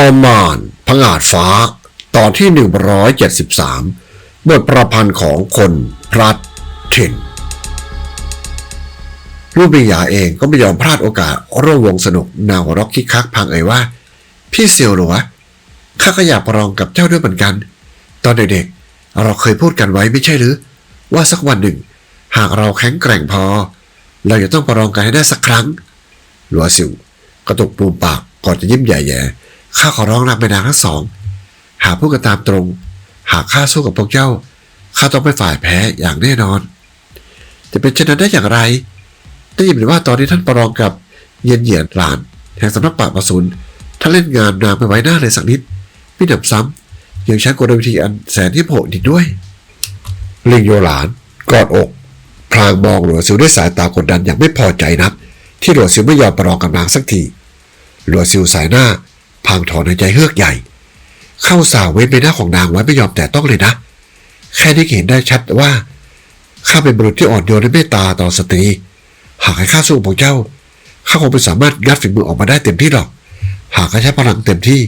อมานพงาดฟ้า ตอนที่ 173 บทประพันธ์ของคนพลัดถิ่นรูปปิยาเองก็ไม่ยอมพลาดโอกาสร่วมวงสนุกนาวร็อกคิกคักพังเอ่ยว่า พี่เซียวหรอวะข้าก็อยากประลองกับเจ้าด้วยเหมือนกัน ตอนเด็กๆ เราเคยพูดกันไว้ไม่ใช่หรือ ว่าสักวันหนึ่ง หากเราแข็งแกร่งพอ เราจะต้องประลองกันให้ได้สักครั้ง หลัวสิวกระตุกปูมปากก่อนจะยิ้มใหญ่แย่ ข้าขอร้องนะแม่นางทั้งสอง หากพูดกันตามตรง หากข้าสู้กับพวกเจ้า ข้าต้องเป็นฝ่ายแพ้อย่างแน่นอน จะเป็นเช่นนั้นได้อย่างไร ได้ยินหรือว่าตอนนี้ท่านประลองกับเย็นเหยียนหลานแห่งสำนักป่าประสุนท่านเล่นงานนางไปไว้หน้าเลยสักนิดพี่หนำซ้ำยังใช้กลวิธีอันแสนที่โผล่อีกด้วยลิงโยหลานกอดอกพลางมองหลวงซิวด้วยสายตากดดันอย่างไม่พอใจนัก ที่หลวงซิวไม่ยอมประลองกับนางสักทีหลวงซิวสายหน้าางถอนหายใจเฮือกใหญ่ เข้าสาวเว้นใบหน้าของนางไว้ไม่ยอมแต่ต้องเลยนะ แค่นี้เห็นได้ชัดว่าข้าเป็นบุรุษที่อ่อนโยนและเมตตาต่อสตรี หากให้ข้าสู้กับพวกเจ้าข้าคงไม่สามารถงัดฝีมือออกมาได้เต็มที่หรอก หากข้าใช้พลังเต็มที่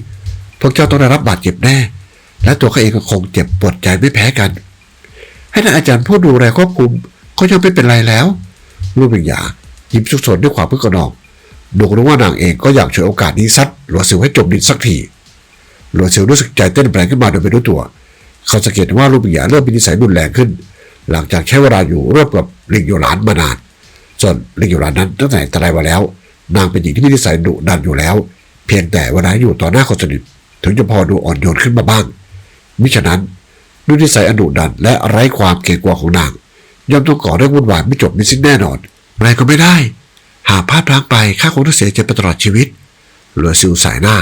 พวกเจ้าต้องได้รับบาดเจ็บแน่ และตัวข้าเองก็คงเจ็บปวดใจไม่แพ้กัน ให้นายอาจารย์ผู้ดูแลควบคุมก็ยังไม่เป็นไรแล้วรูกปวิญญายิ้มสุกสนด้วยความพึกกระนอง ดูรู้ว่านางเองก็อยากฉวยโอกาสนี้ซัดหลวงซิวให้จมดินสักทีหลวงซิวรู้สึกใจเต้นแรงขึ้นมาโดยไม่รู้ตัว เขาสังเกตว่ารูปวิญญาเริ่มมีนิสัยรุนแรงขึ้น หลังจากใช้เวลาอยู่ร่วมกับลิงโยหลานมานานส่วนลิงโยหลานนั้นตั้งแต่ต่ไรมาแล้ว นางเป็นหญิงที่มีนิสัยดุดันอยู่แล้ว เพียงแต่เวลาอยู่ต่อหน้าคนสนิทถึงจะพอดูอ่อนโยนขึ้นมาบ้าง มิฉะนั้นด้วยนิสัยอนดุดันและไร้ความเกรงกลัวของนางย่อมต้องก่อเรื่องวุ่นวายไม่จบไม่สิ้นแน่นอนอะไรก็ไม่ได้ หากพลาดพลั้งไปข้าคงต้องเสียใจไปตลอดชีวิตหลือซิวสายหน้า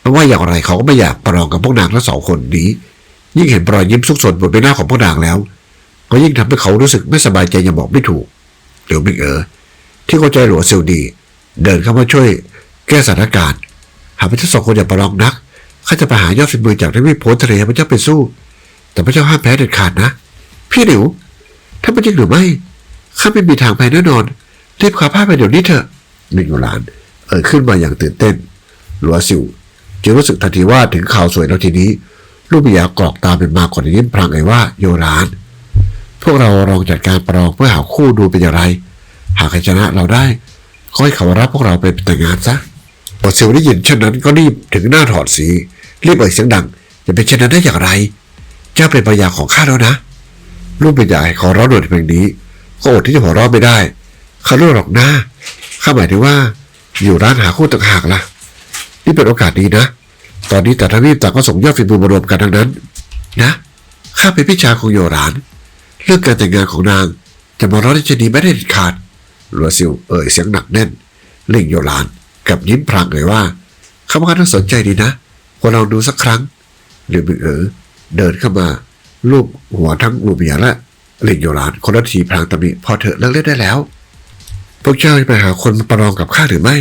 ไม่ว่าอย่างไรเขาก็ไม่อยากประลองกับพวกนางทั้งสองคนนี้ ยิ่งเห็นรอยยิ้มสุกสนบนใบหน้าของพวกนางแล้ว ก็ยิ่งทำให้เขารู้สึกไม่สบายใจอย่างบอกไม่ถูกเหลียวมิงเอ๋อที่เข้าใจหลวงซิวดี เดินเข้ามาช่วย แก้สถานการณ์ หากพระเจ้าสองคนอย่าประลองนักข้าจะไปหายอดฝีมือจากทวีปโพนทะเลพระเจ้าไปสู้ แต่พระเจ้าห้ามแพ้เด็ดขาดนะ พี่หลิวถ้าเป็นจริงหรือไม่ข้าไม่มีทางไปแน่นอน รีบขาผ้าไปเดี๋ยวนี้เถอะลิงโยลาน เอ่ยขึ้นมาอย่างตื่นเต้นหลัวซิวจึงรู้สึกทันทีว่าถึงข่าวสวยแล้วทีนี้ ลูกปิยากรอกตาเป็นมาก่อนยิ้มพลางเอ่ยว่าโยลาน พวกเราลองจัดการประลองเพื่อหาคู่ดูเป็นอย่างไร หากชนะเราได้ก็ให้เขารับพวกเราไปแต่งงานซะพอซิวได้ยินเช่นนั้นก็รีบถึงหน้าถอดสีรีบเอ่ยเสียงดังจะเป็นเช่นนั้นได้อย่างไร เจ้าเป็นภรรยาของข้าแล้วนะ ลูกเป็นใหญ่ขอร้องโดดเพียงนี้ ก็อดที่จะหัวเราะไม่ได้ ขาเลือกหรอกหน้าข้าหมายถึงว่า อยู่ร้านหาคู่ต่างหากล่ะ นี่เป็นโอกาสดีนะ ตอนนี้แต่ทวีปต่างก็ส่งยอดฝีมือมารวมกันทั้งนั้น นะข้าเป็นพี่ชายของโยราน เรื่องการแต่งงานของนางจะมาร้อนที่จะดีไม่ได้เด็ดขาดลัวซิวเอ่ยเสียงหนักแน่นเล่งโยรานกับยิ้มพลางเอ่ยว่าข้าพเจ้าสนใจดีนะควรลองดูสักครั้งหรือมึงเออเดินเข้ามาลูบหัวทั้งลูเมียและเล่งโยรานคนละทีพลางตำหนิพอเถอะเลิกเล่นได้แล้ว พวกเจ้าจะไปหาคนมาประลองกับข้าหรือไม่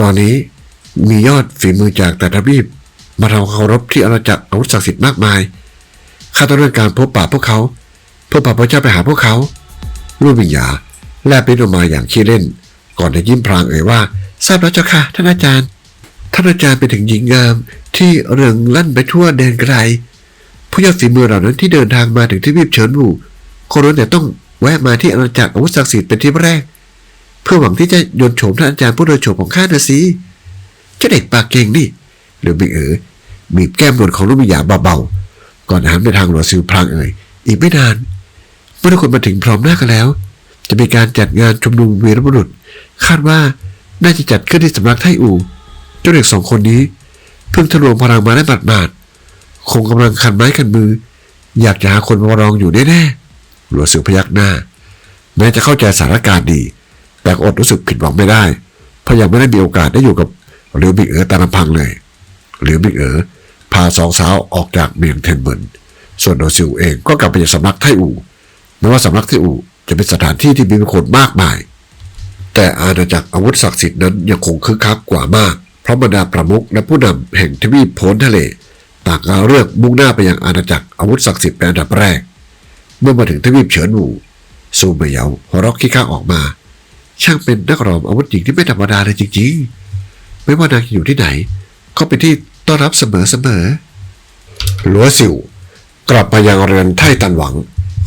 ตอนนี้มียอดฝีมือจากแต่ทวีปมาทำเคารพที่อาณาจักรอาวุธศักดิ์สิทธิ์มากมาย ข้าต้องเรื่องการพบปะพวกเขาเพื่อพาพระเจ้าไปหาพวกเขารูปวิญญาแลบลิ้นออกมาอย่างขี้เล่น ก่อนจะยิ้มพลางเอ่ยว่า ทราบแล้วเจ้าค่ะ ท่านอาจารย์ ท่านอาจารย์เป็นถึงหญิงงามที่เริงลั่นไปทั่วแดนไกล ผู้ยอดฝีมือเหล่านั้นที่เดินทางมาถึงที่วีปเฉินหูคนนั้นแต่ต้องแวะมาที่อาณาจักรอาวุธศักดิ์สิทธิ์เป็นที่แรก เพื่อหวังที่จะยนโฉมท่านอาจารย์ผู้โดยโฉมของข้านะสิเจ้าเด็กปากเก่งนี่หรือบิเอ๋อบีบแก้มนวลของลูกวิญญาเบาๆก่อนหันไปทางหลวงซิวพลางเอ่ยอีกไม่นาน เมื่อทุกคนมาถึงพร้อมหน้ากันแล้ว จะมีการจัดงานชุมนุมวีรบุรุษ คาดว่าน่าจะจัดขึ้นที่สำนักไทอู่เจ้าเด็กสองคนนี้ เพิ่งทะลวงพลังมาได้หมาดคงกำลังขันไม้ขันมือ อยากจะหาคนมารองอยู่แน่ๆหลวงซิวพยักหน้าแม้จะเข้าใจสถานการณ์ดี แต่อดรู้สึกผิดหวังไม่ได้เพราะยังไม่ได้มีโอกาสได้อยู่กับหรือบิ๊กเอ๋อตาลำพังเลย หรือบิ๊กเอ๋อพาสองสาวออกจากเมืองเทนเบิร์นส่วนโดซิวเองก็กลับไปยังสำนักไทอูแม้ว่าสำนักไทอูจะเป็นสถานที่ที่มีคนมากมาย แต่อาณาจักรอาวุธศักดิ์สิทธิ์นั้นยังคงคึกคักกว่ามาก เพราะบรรดาประมุขและผู้นำแห่งทวีปโพ้นทะเลต่างก็เลือกมุ่งหน้าไปยังอาณาจักรอาวุธศักดิ์สิทธิ์เป็นอันดับแรก เมื่อมาถึงทวีปเฉินหมู่ซูเมเยาหัวเราะขี้ข้างออกมา ช่างเป็นนักรอมอาวุธหญิงที่ไม่ธรรมดาเลยจริงๆ ไม่ว่านางจะอยู่ที่ไหนเขาเป็นที่ต้อนรับเสมอเสมอหลัวสิวกลับมายังเรือนไท่ตันหวัง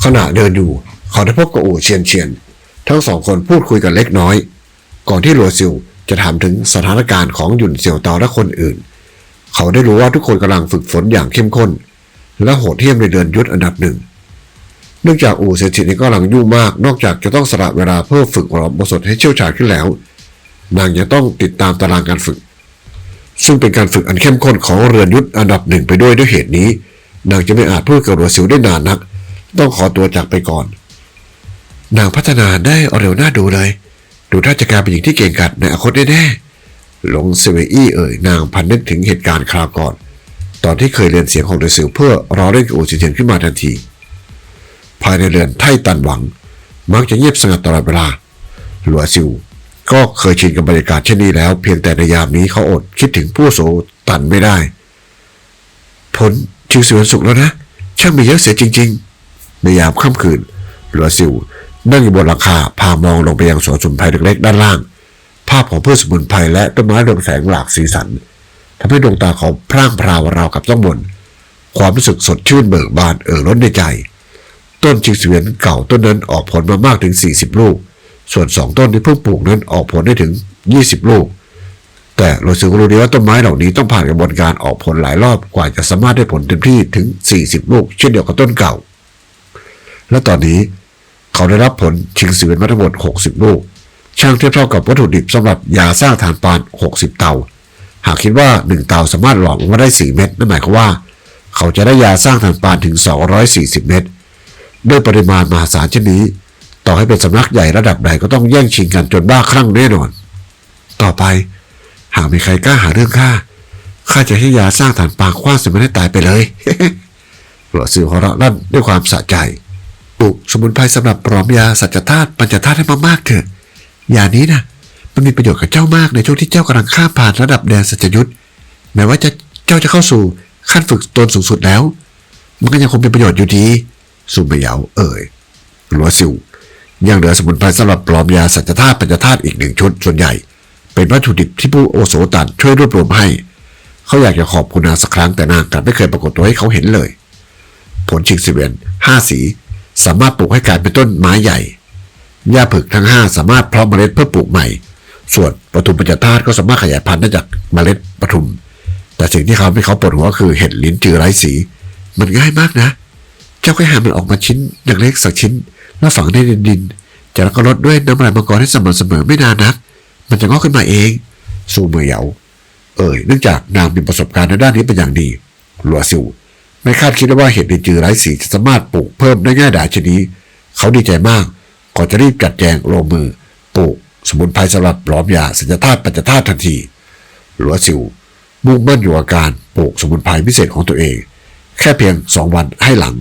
ขณะเดินอยู่เขาได้พบกับอู่เชียนเชียน ทั้งสองคนพูดคุยกันเล็กน้อย ก่อนที่หลัวซิวจะถามถึงสถานการณ์ของหยุนเสี่ยวเตาและคนอื่น เขาได้รู้ว่าทุกคนกำลังฝึกฝนอย่างเข้มข้น และโหดเหี้ยมในเดือนยุทธอันดับหนึ่ง เนื่องจากอู่เศรษฐีนี้ก็กำลังยุ่งมาก นอกจากจะต้องสละเวลาเพื่อฝึกรอบบสดให้เชี่ยวชาญขึ้นแล้ว นางยังต้องติดตามตารางการฝึก ซึ่งเป็นการฝึกอันเข้มข้นของเรือนยุทธอันดับหนึ่งไปด้วยด้วยเหตุนี้ นางจะไม่อาจพูดกับหลัวซิวได้นานนัก ต้องขอตัวจากไปก่อน นางพัฒนาได้เร็วน้าดูเลย ดูท่าจะกลายเป็นหญิงที่เก่งกาจในอนาคตแน่ๆหลงเซเวอี้เอ่ยนางพันนึกถึงเหตุการณ์คราวก่อน ตอนที่เคยเรียนเสียงของเดซิลเพื่อรอเล่นกับอูซิเทียนขึ้นมาทันที ภายในเรือนไทตันหวัง มักจะเงียบสงัดตลอดเวลาหลัวซิว ก็เคยชินกับบรรยากาศเช่นนี้แล้ว เพียงแต่ในยามนี้เขาอดคิดถึงผู้โสตันไม่ได้ ผลชิงสวนสุขแล้วนะ ช่างมีเยอะเสียจริง ๆ ในยามค่ำคืนหลัวซิว นั่งอยู่บนหลังคาพามองลงไปยังสวนสมุนไพรเล็กๆด้านล่าง ภาพของพืชสมุนไพรและต้นไม้เรืองแสงหลากสีสันทำให้ดวงตาเขาพร่างพราวราวกับต้องบนความรู้สึกสดชื่นเบิกบานเอ่อล้นในใจ ต้นจิงเสวียนเก่าต้นนั้นออกผลมามากถึง 40 ลูก ส่วนสองต้นที่เพิ่งปลูกนั้นออกผลได้ถึง 20 ลูก แต่เราสึกรู้ดีว่าต้นไม้เหล่านี้ต้องผ่านกระบวนการออกผลหลายรอบกว่าจะสามารถได้ผลเต็มที่ถึง 40 ลูก เช่นเดียวกับต้นเก่า และตอนนี้เขาได้รับผลชิงเสวียนมาทั้งหมด 60 ลูก ช่างเทียบเท่ากับวัตถุดิบสำหรับยาสร้างฐานปาน 60 เตา หากคิดว่า 1 เตาสามารถหลอมออกมาได้ 4 เม็ดนั่นหมายความว่า เขาจะได้ยาสร้างฐานปานถึง 240 เม็ด ด้วยปริมาณมหาศาลเช่นนี้ ต่อให้เป็นสำนักใหญ่ระดับใดก็ต้องแย่งชิงกันจนบ้าคลั่งแน่นอน ต่อไป หากมีใครกล้าหาเรื่องข้าข้าจะให้ยาสร้างฐานปางคว้างสิมันให้ตายไปเลยหลวงซิวหัวเราะลั่นด้วยความสะใจปลูกสมุนไพรสำหรับปลอมยาสัจธาตุปัญจธาตุให้มากๆเถอะ ยานี้นะมันมีประโยชน์กับเจ้ามากในช่วงที่เจ้ากำลังข้ามผ่านระดับแดนสัจยุทธแม้ว่าจะเจ้าจะเข้าสู่ขั้นฝึกตนสูงสุดแล้ว มันก็ยังคงเป็นประโยชน์อยู่ดี สุเมเหยาเอ่ยหลัวซิวยังเหลือสมุนไพรสำหรับปลอมยาสัจธาตุปัญจธาตุอีกหนึ่งชุดส่วนใหญ่ เป็นวัตถุดิบที่ผู้โอโสตันช่วยรวบรวมให้ เขาอยากจะขอบคุณนางสักครั้งแต่นางกลับไม่เคยปรากฏตัวให้เขาเห็นเลย ผลชิงสิเวนห้าสีสามารถปลูกให้กลายเป็นต้นไม้ใหญ่หญ้าผึกทั้งห้าสามารถเพาะเมล็ดเพื่อปลูกใหม่ ส่วนปทุมปัญจธาตุก็สามารถขยายพันธุ์ได้จากเมล็ดปทุม แต่สิ่งที่เขาไม่เขาปวดหัวคือเห็ดลิ้นจือไร้สี มันง่ายมากนะเจ้าแค่หามันออกมาชิ้นอย่างเล็กสักชิ้น แล้วฝังในดินดิน จากนั้นก็ลดด้วยน้ำลายมังกรให้สม่ำเสมอไม่นานนัก มันจะงอกขึ้นมาเองสูเมยเหยาเอ่ยเนื่องจากนางมีประสบการณ์ในด้านนี้เป็นอย่างดีหลัวซิวไม่คาดคิดว่าเห็ดดินจือไร้สีจะสามารถปลูกเพิ่มได้ง่ายดายชนี้ เขาดีใจมากก่อนจะรีบจัดแจงลงมือปลูกสมุนไพรสำหรับหลอมยาสัญญาธาตุปัญจธาตุทันทีหลัวซิวมุ่งมั่นอยู่กับการปลูกสมุนไพรพิเศษของตัวเอง แค่เพียงสองวันให้หลัง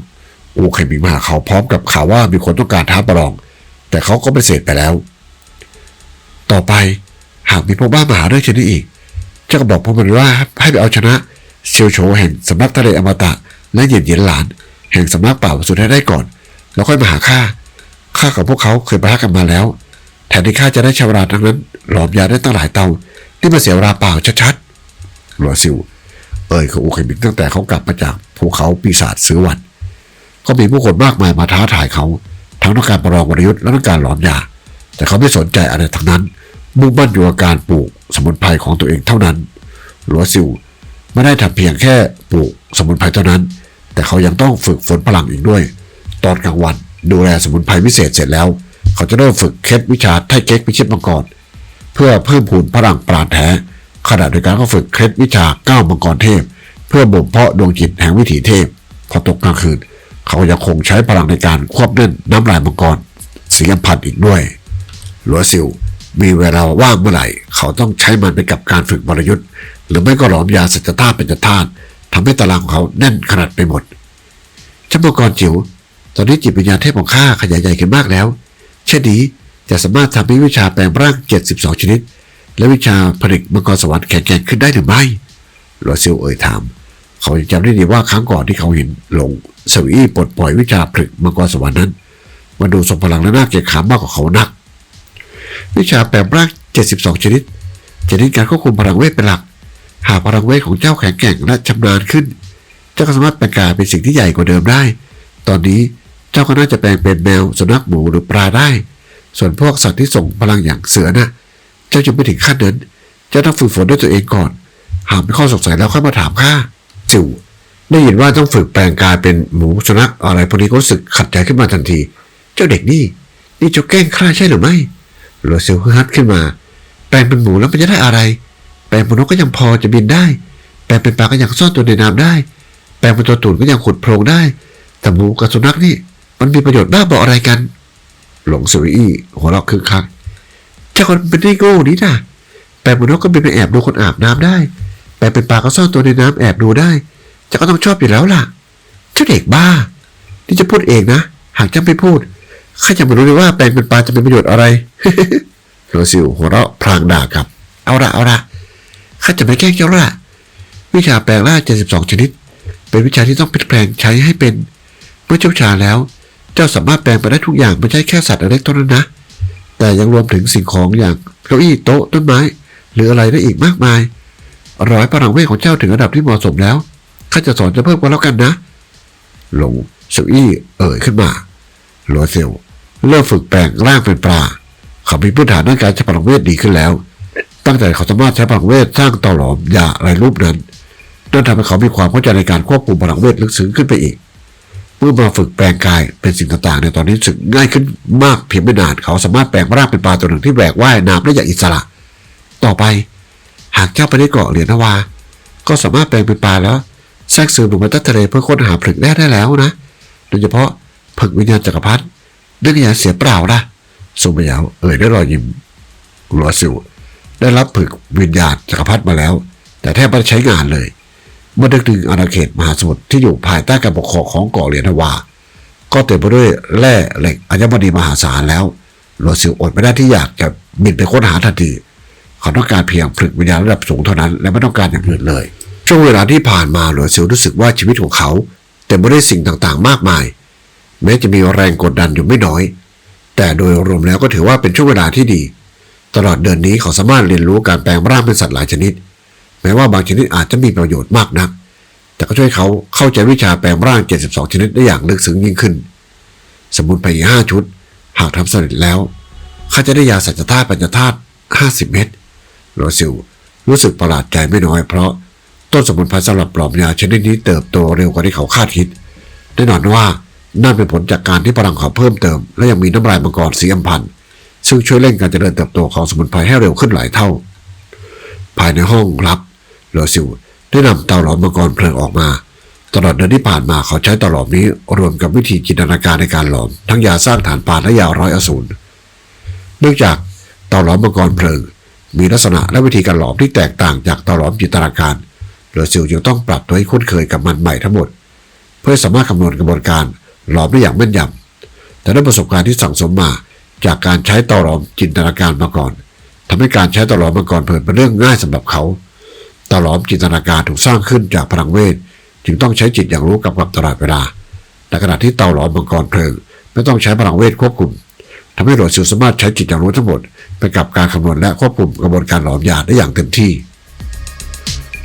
อูเคยมีมาหาเขาพร้อมกับข่าวว่ามีคนต้องการท้าประลอง แต่เขาก็ปฏิเสธไปแล้ว ต่อไปหากมีพวกบ้ามาหาเรื่องเช่นนี้อีกเจ้าก็บอกพวกมันว่าให้ไปเอาชนะเซียวโฉแห่งสำนักทะเลอมตะ และเหยียนเหยียนหลาน แห่งสำนักป่าสุดให้ได้ก่อน แล้วค่อยมาหาข้าข้ากับพวกเขาเคยประทะกันมาแล้ว แทนที่ข้าจะได้ชาวราทั้งนั้น หลอมยาได้ตั้งหลายเตาที่มาเสียเวลาเปล่าชัดๆหลัวซิว เอ่ยกับอูเคยมิงตั้งแต่เขากลับมาจากภูเขาปีศาจซื้อวัน ก็มีผู้คนมากมายมาท้าทายเขา ทั้งต้องการประลองวรยุทธ์และต้องการหลอมยา แต่เขาไม่สนใจอะไรทั้งนั้น มุ่งมั่นอยู่กับการปลูกสมุนไพรของตัวเองเท่านั้น หลัวซิวไม่ได้ทำเพียงแค่ปลูกสมุนไพรเท่านั้น แต่เขายังต้องฝึกฝนพลังอีกด้วย ตอนกลางวันดูแลสมุนไพรพิเศษเสร็จแล้ว เขาจะเริ่มฝึกเคล็ดวิชาไทเก๊กพิชิตมังกรเพื่อเพิ่มพูนพลังปราณแท้ ขณะเดียวกันก็ฝึกเคล็ดวิชาก้าวมังกรเทพ เพื่อบ่มเพาะดวงจิตแห่งวิถีเทพ พอตกกลางคืน เขายังคงใช้พลังในการควบเล่นน้ำลายมังกรสียงพันธ์อีกด้วย หลัวซิวมีเวลาว่างเมื่อไหร่ เขาต้องใช้มันไปกับการฝึกบรยุทธ์ หรือไม่ก็หลอมยาสัจธาตุเป็นธาตุทำให้ตารางของเขาแน่นขนาดไปหมดช่างมังกรจิ๋วตอนนี้จิตวิญญาณเทพของข้าขยายใหญ่ขึ้นมากแล้ว เช่นนี้จะสามารถทำให้วิชาแปลงร่าง 72 ชนิด และวิชาผลิตมังกรสวรรค์แข็งแกร่งขึ้นได้หรือไม่หลัวซิวเอ่ยถาม เขาจำได้ดีว่าครั้งก่อนที่เขาเห็นหลงสวีปลดปล่อยวิชาผลิตมังกรสวรรค์นั้น มันดูทรงพลังและน่าเกลียดขามมากกว่าเขานัก วิชาแปลงร่าง72 ชนิดชนิดการควบคุมพลังเวทเป็นหลัก หากพลังเวทของเจ้าแข็งแกร่งและชำนาญขึ้น เจ้าก็สามารถแปลงกายเป็นสิ่งที่ใหญ่กว่าเดิมได้ ตอนนี้เจ้าก็น่าจะแปลงเป็นแมวสุนัขหมูหรือปลาได้ ส่วนพวกสัตว์ที่ส่งพลังอย่างเสือน่ะเจ้าจะไม่ถึงขั้นนั้น เจ้าต้องฝึกฝนด้วยตัวเองก่อน หากมีข้อสงสัยแล้วค่อยมาถามข้า จิวได้ยินว่าต้องฝึกแปลงกายเป็นหมูสุนัขอะไรพวกนี้ก็รู้สึกขัดใจขึ้นมาทันที เจ้าเด็กนี่ นี่จ้าแกล้งข้าใช่หรือไม่โรเซลฮึฮัดขึ้นมา แปลงเป็นหมูแล้วมันจะได้อะไร แปลงเป็นนกก็ยังพอจะบินได้ แปลงเป็นปลาก็ยังซ่อนตัวในน้ำได้ แปลงเป็นตัวตุ่นก็ยังขุดโพรงได้ แต่หมูกับสุนัขนี่ มันมีประโยชน์บ้าบออะไรกัน หลงสุยอี้หัวเราะคึกคักเจ้าคนเป็นไอ้โง่นี่นะแปลงเป็นนกก็บินไปแอบดูคนอาบน้ำได้ แปลงเป็นปลาก็ซ่อนตัวในน้ำแอบดูได้จ้าก็ต้องชอบอยู่แล้วล่ะเจ้าเด็กบ้า นี่จะพูดเองนะ หากจ้าไม่พูดข้าจะไม่รู้เลยว่าแปลงเป็นปลาจะเป็นประโยชน์อะไรโรซิลหัวเราะพลางด่ากลับ เอาละเอาละข้าจะไม่แกล้งเจ้าละวิชาแปลงร่าง72ชนิด เป็นวิชาที่ต้องพลิกแปลงใช้ให้เป็น เมื่อเจ้าชาแล้ว เจ้าสามารถแปลงไปได้ทุกอย่างไม่ใช่แค่สัตว์เล็กเท่านั้นนะ แต่ยังรวมถึงสิ่งของอย่างเก้าอี้โต๊ะต้นไม้ หรืออะไรได้อีกมากมาย ร้อยพลังเวทของเจ้าถึงระดับที่เหมาะสมแล้วข้าจะสอนจะเพิ่มกันแล้วกันนะ หลงสุอี้เอ่ยขึ้นมาโรเซลเริ่มฝึกแปลงร่างเป็นปลา เขามีพื้นฐานด้านการใช้พลังเวทดีขึ้นแล้ว ตั้งแต่เขาสามารถใช้พลังเวทสร้างต่อหลอมยาอะไรรูปนั้นนั่นทำให้เขามีความเข้าใจในการควบคุมพลังเวทลึกซึ้งขึ้นไปอีก เมื่อมาฝึกแปลงกายเป็นสิ่งต่างๆ ในตอนนี้สึกง่ายขึ้นมากเพียงไม่นาน เขาสามารถแปลงร่างเป็นปลาตัวหนึ่งที่แหวกว่ายน้ำได้อย่างอิสระ ต่อไป หากเจ้าไปได้เกาะเหรียญนาวา ก็สามารถแปลงเป็นปลาแล้วแทรกซึมลงไปใต้ทะเลเพื่อค้นหาผลึกแร่ได้แล้วนะ โดยเฉพาะผลึกวิญญาณจักรพรรดิเรื่องอย่าเสียเปล่านะสุมยาวเอ่ยด้วยรอยยิ้มรัวซิวได้รับผลึกวิญญาณจักรพรรดิมาแล้ว แต่แทบไม่ใช้งานเลย เมื่อนึกถึงอาณาเขตมหาสมุทรที่อยู่ภายใต้การปกครองของเกาะเหรียญนาวา ก็เต็มไปด้วยแร่เหล็กอัญมณีมหาศาลแล้วรัวซิวอดไม่ได้ที่อยากจะบินไปค้นหาทันที เขาต้องการเพียงผลึกวิญญาณระดับสูงเท่านั้น และไม่ต้องการอย่างอื่นเลย ช่วงเวลาที่ผ่านมาหลวงซิลรู้สึกว่าชีวิตของเขาเต็มไปด้วยสิ่งต่างๆ มากมาย แม้จะมีแรงกดดันอยู่ไม่น้อย แต่โดยรวมแล้วก็ถือว่าเป็นช่วงเวลาที่ดี ตลอดเดือนนี้เขาสามารถเรียนรู้การแปลงร่างเป็นสัตว์หลายชนิด แม้ว่าบางชนิดอาจจะมีประโยชน์มากนัก แต่ก็ช่วยเขาเข้าใจวิชาแปลงร่าง 72 ชนิดได้อย่างลึกซึ้งยิ่งขึ้น สมุนไพรห้าชุด หากทำสำเร็จแล้วเขาจะได้ยาสัจธาตุปัญจธาตุ50 เม็ด โรซิลรู้สึกประหลาดใจไม่น้อยเพราะต้นสมุนไพรสำหรับปลอมยาชนิดนี้เติบโตเร็วกว่าที่เขาคาดคิดแน่นอนว่านั่นเป็นผลจากการที่พลังเขาเพิ่มเติม และยังมีน้ำลายมังกรสีอัมพันธ์ซึ่งช่วยเร่งการเจริญเติบโตของสมุนไพรให้เร็วขึ้นหลายเท่า ภายในห้องลับโรซิลได้นำเตาหลอมมังกรเพลิงออกมา ตลอดเดือนที่ผ่านมาเขาใช้เตาหลอมนี้รวมกับวิธีจินตนาการในการหลอม ทั้งยาสร้างฐานปานและยาร้อยอสูรเนื่องจากเตาหลอมมังกรเพลิง มีลักษณะและวิธีการหลอมที่แตกต่างจากเตาหลอมจินตนาการโดยซิลจึงต้องปรับตัวให้คุ้นเคยกับมันใหม่ทั้งหมด เพื่อสามารถคำนวณกระบวนการหลอมได้อย่างแม่นยำแต่ด้วยประสบการณ์ที่สั่งสมมาจากการใช้เตาหลอมจินตนาการมาก่อนทำให้การใช้เตาหลอมมังกรเพลิงเป็นเรื่องง่ายสำหรับเขาเตาหลอมจินตนาการถูกสร้างขึ้นจากพลังเวทจึงต้องใช้จิตอย่างรู้กับกับตลอดเวลาในขณะที่เตาหลอมมังกรเพลิงไม่ต้องใช้พลังเวทควบคุมทำให้โหลดซิลสามารถใช้จิตอย่างรู้ทั้งหมด ไปกับการคำนวณและควบคุมกระบวนการหลอมยาได้อย่างเต็มที่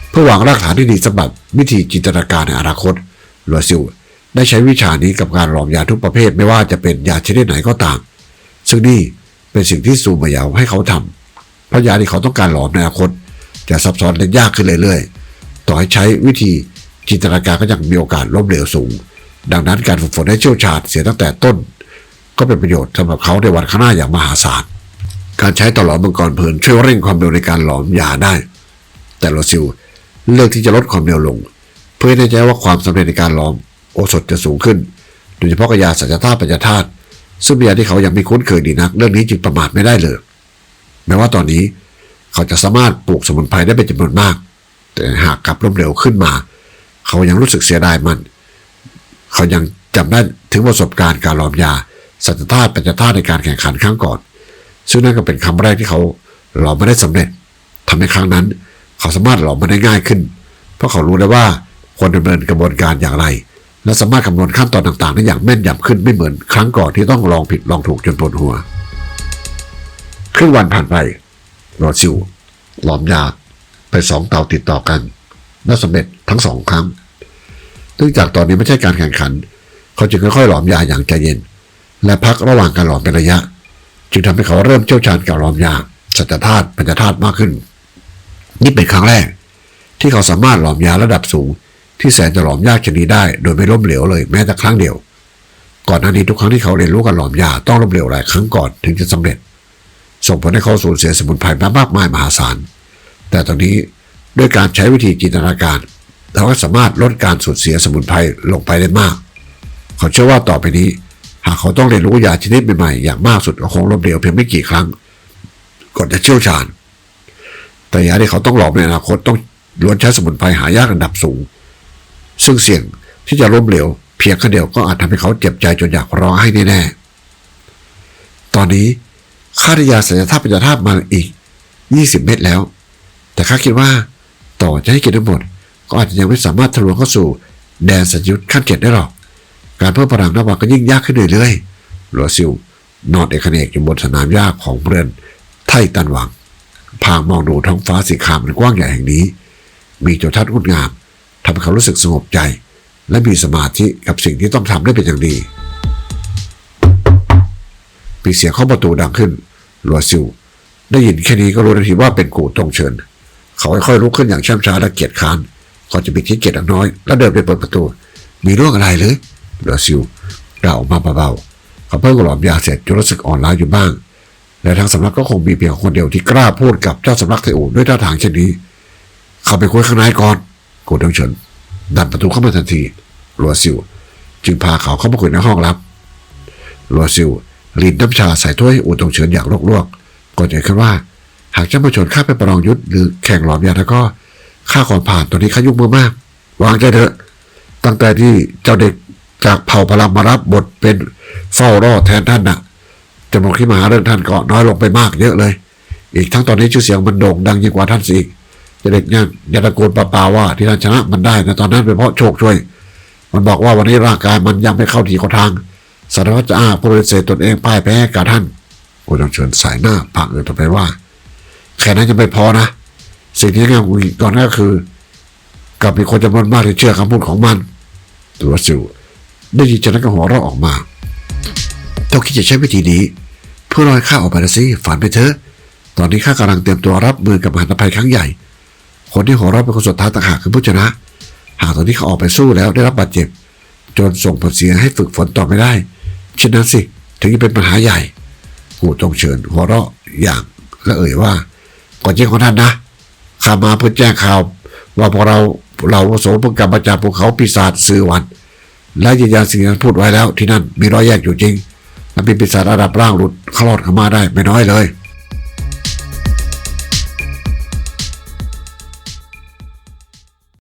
เพื่อวางรากฐานที่ดีสำหรับวิธีจินตนาการในอนาคตโหลดซิลได้ใช้วิชานี้กับการหลอมยาทุกประเภทไม่ว่าจะเป็นยาชนิดไหนก็ตาม ซึ่งนี่เป็นสิ่งที่ซูมายาวให้เขาทำเพราะยาที่เขาต้องการหลอมในอนาคต จะซับซ้อนและยากขึ้นเรื่อยๆ ต่อให้ใช้วิธีจินตนาการก็ยังมีโอกาสล้มเหลวสูง ดังนั้นการฝึกฝนให้เชี่ยวชาญเสียตั้งแต่ต้น ก็เป็นประโยชน์สำหรับเขาในวันข้างหน้าอย่างมหาศาล การใช้ตลอดมังกรเพลินช่วยเร่งความเร็วในการหลอมยาได้ แต่โรซิลเลือกที่จะลดความเร็วลง เพื่อให้แน่ใจว่าความสำเร็จในการหลอมโอสถจะสูงขึ้น โดยเฉพาะกับยาสัญชาติปัญญาธาตุซึ่งเป็นยาที่เขายังไม่คุ้นเคยดีนัก เรื่องนี้จึงประมาทไม่ได้เลย แม้ว่าตอนนี้เขาจะสามารถปลูกสมุนไพรได้เป็นจำนวนมาก แต่หากกลับล้มเหลวขึ้นมา เขายังรู้สึกเสียดายมัน เขายังจำได้ถึงประสบการณ์การหลอมยาสัจธาตุปัญจธาตุในการแข่งขันครั้งก่อน ซึ่งนั่นก็เป็นครั้งแรกที่เขาหลอมม่ได้สำเร็จทำให้ครั้งนั้น เขาสามารถหลอมมันได้ง่ายขึ้น เพราะเขารู้แล้ว่าควรดำเนินกระบวนการอย่างไร และสามารถคำนวณขั้นตอนต่างๆได้อย่างแม่นยำขึ้นไม่เหมือนครั้งก่อนที่ต้องลองผิดลองถูกจนปวดหัวครึ่งวันผ่านไปรอซิวหลอมยาไปสองเตาติดต่อกันและสำเร็จทั้งสองครั้งเนื่องจากตอนนี้ไม่ใช่การแข่งขัน เขาจึงค่อยๆหลอมยาอย่างใจเย็น และพักระหว่างการหลอมเป็นระยะ จึงทำให้เขาเริ่มเชี่ยวชาญกับหลอมยาสัจธาตุปัญจธาตุมากขึ้น นี่เป็นครั้งแรก ที่เขาสามารถหลอมยาระดับสูง ที่แสนจะหลอมยากชนิดได้ โดยไม่ล้มเหลวเลยแม้แต่ครั้งเดียว ก่อนหน้านี้ทุกครั้งที่เขาเรียนรู้การหลอมยาต้องล้มเหลวหลายครั้งก่อนถึงจะสำเร็จ ส่งผลให้เขาสูญเสียสมุนไพรมามากมายมหาศาล แต่ตอนนี้ด้วยการใช้วิธีจินตนาการเขาก็สามารถลดการสูญเสียสมุนไพรลงไปได้มาก เขาเชื่อว่าต่อไปนี้ หากเขาต้องเรียนรู้ยาชนิดใหม่ๆอย่างมากสุดก็คงล้มเหลวเพียงไม่กี่ครั้ง ก่อนจะเชี่ยวชาญ แต่ยาที่เขาต้องหลอมในอนาคตต้องล้วนใช้สมุนไพรหายากระดับสูง ซึ่งเสี่ยงที่จะล้มเหลวเพียงแค่เดียวก็อาจทำให้เขาเจ็บใจจนอยากร้องไห้แน่ๆ ตอนนี้ค่าได้ยาสัญญาธาตุปัญญาธาตุมาอีก 20 เม็ดแล้ว แต่ข้าคิดว่าต่อจะให้กินทั้งหมด ก็อาจจะยังไม่สามารถทะลวงเข้าสู่แดนสัญญุตขั้นเจ็ดได้หรอก การเพิ่มพลังระหว่างก็ยิ่งยากขึ้นเรื่อยๆหลัวซิวนอนเอกเนกอยู่บนสนามหญ้าของเรือนไทตันหวัง พางมองดูท้องฟ้าสีครามอันกว้างใหญ่แห่งนี้ มีจุดทัศน์งดงามทำให้เขารู้สึกสงบใจ และมีสมาธิกับสิ่งที่ต้องทำได้เป็นอย่างดีมีเสียงเข้าะประตูดังขึ้นหลัวซิวได้ยินแค่นี้ก็รู้ทันทีว่าเป็นกูตงเชิญ เขาค่อยๆลุกขึ้นอย่างช่ำช้าและเกียจค้านก่อนจะบิดที่เกียจอักน้อย แล้วเดินไปเปิดประตู มีเรื่องอะไรหรือ หลัวซิวกล่าวออกมาเบาๆเขาเพิ่งหลอมยาเสร็จจนรู้สึกอ่อนล้าอยู่บ้าง และทางสำนักก็คงมีเพียงคนเดียวที่กล้าพูดกับเจ้าสำนักไทอูด้วยท่าทางเช่นนี้ เข้าไปคุยข้างในก่อนกูตงเฉินดันประตูเข้ามาทันทีลัวซิว จึงพาเขาเข้ามาคุยในห้องลับลัวซิวลินน้ำชาใส่ถ้วยให้อูตงเฉินอย่างลวกๆก่อนจะคิดว่า หากเจ้ามาชนข้าไปประลองยุทธหรือแข่งหลอมยาแล้วก็ข้าก่อนผ่านตอนนี้ข้ายุ่งมือมาก วางใจเถอะ ตั้งแต่ที่เจ้าเด็ก จากเผ่าพลังมารับบทเป็นเฝ้ารอแทนท่านน่ะจำนวนที่มาหาเรื่องท่านก็น้อยลงไปมากเยอะเลย อีกทั้งตอนนี้ชื่อเสียงมันโด่งดังยิ่งกว่าท่านสิอีกเจ้าเด็กเนี่ยย่าตะโกนปาว่าที่ท่านชนะมันได้นะตอนนั้นเป็นเพราะโชคช่วย มันบอกว่าวันนี้ร่างกายมันยังไม่เข้าที่เข้าทางสารวัตรจะอาผู้ปฏิเสธตนเองพ่ายแพ้กับท่านกูต้องเชิญสายหน้าผักเอ่ยต่อไปว่าแค่นั้นยังไม่พอนะ สิ่งที่ยังมีก่อนก็คือ กับมีคนจำนวนมากที่เชื่อคำพูดของมันตัวสิว ได้ยินจากนั้นก็หัวเราะออกมาเจ้าคิดจะใช้วิธีนี้ เพื่อลอยข้าออกไปนะสิฝันไปเถอะ ตอนนี้ข้ากำลังเตรียมตัวรับมือกับมหันตภัยครั้งใหญ่ คนที่หัวเราะเป็นคนสุดท้ายต่างหากคือผู้ชนะ หากตอนนี้เขาออกไปสู้แล้วได้รับบาดเจ็บ จนส่งผลเสียให้ฝึกฝนต่อไม่ได้เช่นนั้นสิถึงจะเป็นปัญหาใหญ่กูต้องเชิญหัวเราะอย่างและเอ่ยว่าก่อนเจ้ของท่านนะข้ามาเพื่อแจ้งข่าวว่าพวกเราเราโสเพิ่งกลับมาจาภูเขาปีศาจซื้อวัน และยืนยันสิ่งที่ท่าพูดไว้แล้วที่นั่นมีรอยแยกอยู่จริงและมีปีศาจระดับร่างหลุดคลอดเข้ามาได้ไม่น้อยเลย